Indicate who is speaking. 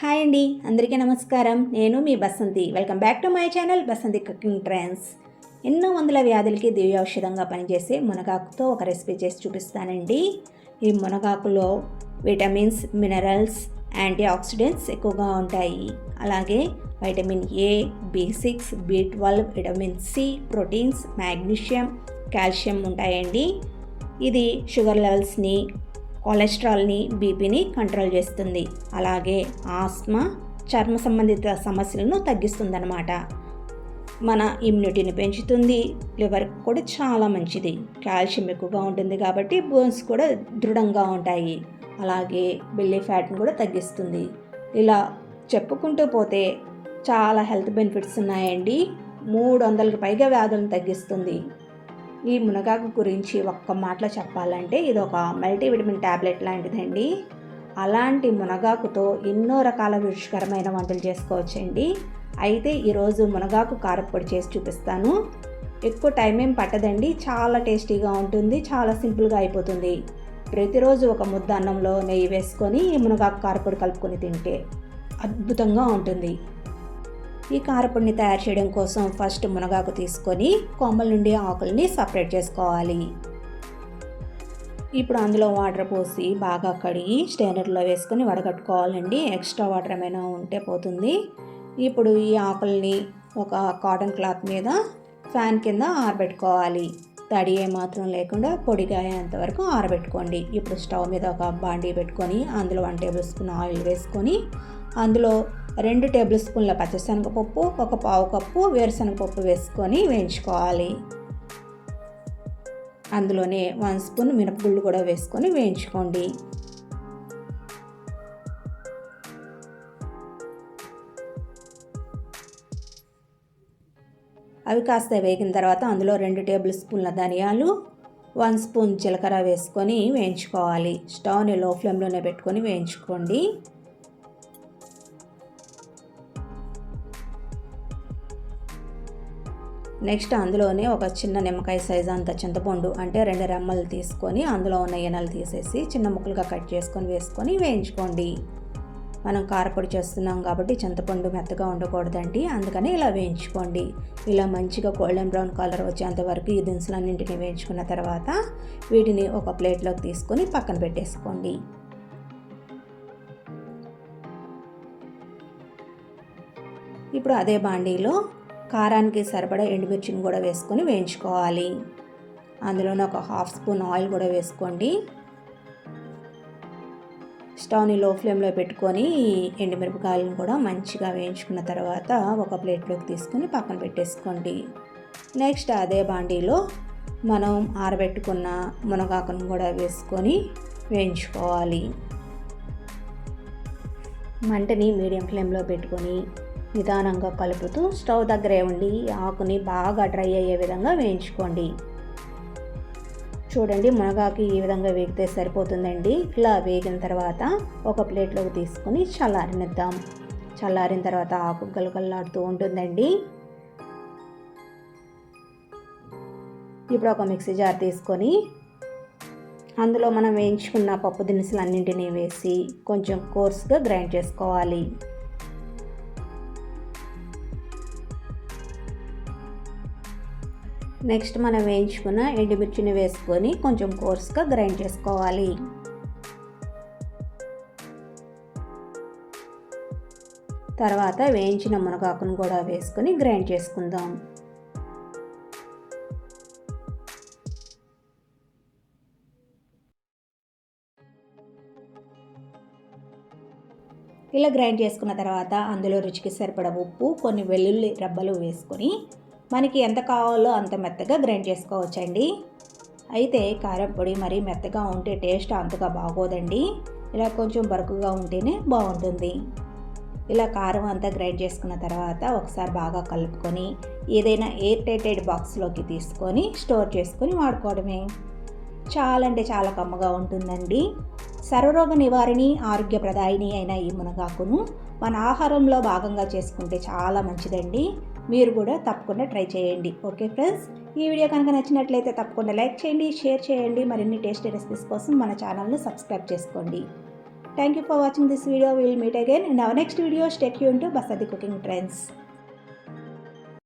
Speaker 1: Hi అండి అందరికీ నమస్కారం. నేను మీ Basanti. Welcome back to my channel Basanti cooking trends ఎన్నో వందల వ్యాధులకి దివ్య ఔషధంగా పనిచేసే మునగాకుతో ఒక రెసిపీ చేసి చూపిస్తానండి. ఈ మునగాకులో విటమిన్స్ మినరల్స్ యాంటీ ఆక్సిడెంట్స్ ఎక్కువగా ఉంటాయి. అలాగే vitamin A B six B twelve vitamin C proteins magnesium calcium ఉంటాయండి. ఇది షుగర్ లెవెల్స్ని కొలెస్ట్రాల్ని బీపీని కంట్రోల్ చేస్తుంది. అలాగే ఆస్మా చర్మ సంబంధిత సమస్యలను తగ్గిస్తుందన్నమాట. మన ఇమ్యూనిటీని పెంచుతుంది. లివర్ కూడా చాలా మంచిది. కాల్షియం ఎక్కువగా ఉంటుంది కాబట్టి బోన్స్ కూడా దృఢంగా ఉంటాయి. అలాగే బెల్లీ ఫ్యాట్ని కూడా తగ్గిస్తుంది. ఇలా చెప్పుకుంటూ పోతే చాలా హెల్త్ బెనిఫిట్స్ ఉన్నాయండి. మూడు వందలకు పైగా వ్యాధులను తగ్గిస్తుంది. ఈ మునగాకు గురించి ఒక్క మాటలో చెప్పాలంటే ఇది ఒక మల్టీవిటమిన్ ట్యాబ్లెట్ లాంటిదండి. అలాంటి మునగాకుతో ఎన్నో రకాల రుచికరమైన వంటలు చేసుకోవచ్చండి. అయితే ఈరోజు మునగాకు కారప్పొడి చేసి చూపిస్తాను. ఎక్కువ టైం ఏం పట్టదండి. చాలా టేస్టీగా ఉంటుంది. చాలా సింపుల్గా అయిపోతుంది. ప్రతిరోజు ఒక ముద్ద అన్నంలో నెయ్యి వేసుకొని ఈ మునగాకు కారపొడి కలుపుకొని తింటే అద్భుతంగా ఉంటుంది. ఈ కారపొడిని తయారు చేయడం కోసం ఫస్ట్ మునగాకు తీసుకొని కొమ్మల నుండి ఆకుల్ని సపరేట్ చేసుకోవాలి. ఇప్పుడు అందులో వాటర్ పోసి బాగా కడిగి స్టైనర్లో వేసుకొని వడగట్టుకోవాలండి. ఎక్స్ట్రా వాటర్ ఏమైనా ఉంటే పోతుంది. ఇప్పుడు ఈ ఆకుల్ని ఒక కాటన్ క్లాత్ మీద ఫ్యాన్ కింద ఆరబెట్టుకోవాలి. తడి ఏమాత్రం లేకుండా పొడిగా అయ్యేంత వరకు ఆరబెట్టుకోండి. ఇప్పుడు స్టవ్ మీద ఒక బాండీ పెట్టుకొని అందులో వన్ టేబుల్ స్పూన్ ఆయిల్ వేసుకొని అందులో రెండు టేబుల్ స్పూన్ల పచ్చిశనగపప్పు ఒక పావు కప్పు వేరుశనగపప్పు వేసుకొని వేయించుకోవాలి. అందులోనే వన్ స్పూన్ మినపగుళ్ళు కూడా వేసుకొని వేయించుకోండి. అవి కాస్త వేగిన తర్వాత అందులో రెండు టేబుల్ స్పూన్ల ధనియాలు వన్ స్పూన్ జీలకర్ర వేసుకొని వేయించుకోవాలి. స్టవ్ని లో ఫ్లేమ్లోనే పెట్టుకొని వేయించుకోండి. నెక్స్ట్ అందులోనే ఒక చిన్న నిమ్మకాయ సైజు అంత చింతపండు అంటే రెండు రెమ్మలు తీసుకొని అందులో ఉన్న ఎనలు తీసేసి చిన్న ముక్కలుగా కట్ చేసుకొని వేసుకొని వేయించుకోండి. మనం కారపొడి చేస్తున్నాం కాబట్టి చింతపండు మెత్తగా ఉండకూడదండి. అందుకని ఇలా వేయించుకోండి. ఇలా మంచిగా గోల్డెన్ బ్రౌన్ కలర్ వచ్చేంత వరకు ఈ దినుసులన్నింటినీ వేయించుకున్న తర్వాత వీటిని ఒక ప్లేట్లోకి తీసుకొని పక్కన పెట్టేసుకోండి. ఇప్పుడు అదే బాండీలో కారానికి సరిపడా ఎండుమిర్చిని కూడా వేసుకొని వేయించుకోవాలి. అందులోనే ఒక హాఫ్ స్పూన్ ఆయిల్ కూడా వేసుకోండి. స్టవ్ని లో ఫ్లేమ్లో పెట్టుకొని ఎండుమిరపకాయలను కూడా మంచిగా వేయించుకున్న తర్వాత ఒక ప్లేట్లోకి తీసుకొని పక్కన పెట్టేసుకోండి. నెక్స్ట్ అదే బాండీలో మనం ఆరబెట్టుకున్న మునగాకును కూడా వేసుకొని వేయించుకోవాలి. మంటని మీడియం ఫ్లేమ్లో పెట్టుకొని నిదానంగా కలుపుతూ స్టవ్ దగ్గరే ఉండి ఆకుని బాగా డ్రై అయ్యే విధంగా వేయించుకోండి. చూడండి మునగాకు ఈ విధంగా వేగితే సరిపోతుందండి. ఇలా వేగిన తర్వాత ఒక ప్లేట్లోకి తీసుకొని చల్లారినిద్దాం. చల్లారిన తర్వాత ఆకు గలగల్లాడుతూ ఉంటుందండి. ఇప్పుడు ఒక మిక్సీ జార్ తీసుకొని అందులో మనం వేయించుకున్న పప్పు దినుసులు అన్నింటినీ వేసి కొంచెం కోర్స్గా గ్రైండ్ చేసుకోవాలి. నెక్స్ట్ మనం వేయించుకున్న ఎండుమిర్చిని వేసుకొని కొంచెం కోర్స్గా గ్రైండ్ చేసుకోవాలి. తర్వాత వేయించిన మునగాకును కూడా వేసుకొని గ్రైండ్ చేసుకుందాం. ఇలా గ్రైండ్ చేసుకున్న తర్వాత అందులో రుచికి సరిపడ ఉప్పు కొన్ని వెల్లుల్లి రబ్బలు వేసుకొని మనకి ఎంత కావాలో అంత మెత్తగా గ్రైండ్ చేసుకోవచ్చండి. అయితే కారం పొడి మరీ మెత్తగా ఉంటే టేస్ట్ అంతగా బాగోదండి. ఇలా కొంచెం బరుకుగా ఉంటేనే బాగుంటుంది. ఇలా కారం అంతా గ్రైండ్ చేసుకున్న తర్వాత ఒకసారి బాగా కలుపుకొని ఏదైనా ఎయిర్ టైటెడ్ బాక్స్లోకి తీసుకొని స్టోర్ చేసుకొని వాడుకోవడమే. చాలా అంటే చాలా కమ్మగా ఉంటుందండి. సర్వరోగ నివారిణి ఆరోగ్యప్రదాయిని అయిన ఈ మునగాకును మన ఆహారంలో భాగంగా చేసుకుంటే చాలా మంచిదండి. మీరు కూడా తప్పకుండా ట్రై చేయండి. Okay friends? ఈ వీడియో కనుక నచ్చినట్లయితే తప్పకుండా లైక్ చేయండి షేర్ చేయండి మరిన్ని టేస్టీ రెసిపీస్ కోసం మన ఛానల్ను సబ్స్క్రైబ్ చేసుకోండి. Thank you for watching this video will meet again and our next video stick you to Basanti cooking trends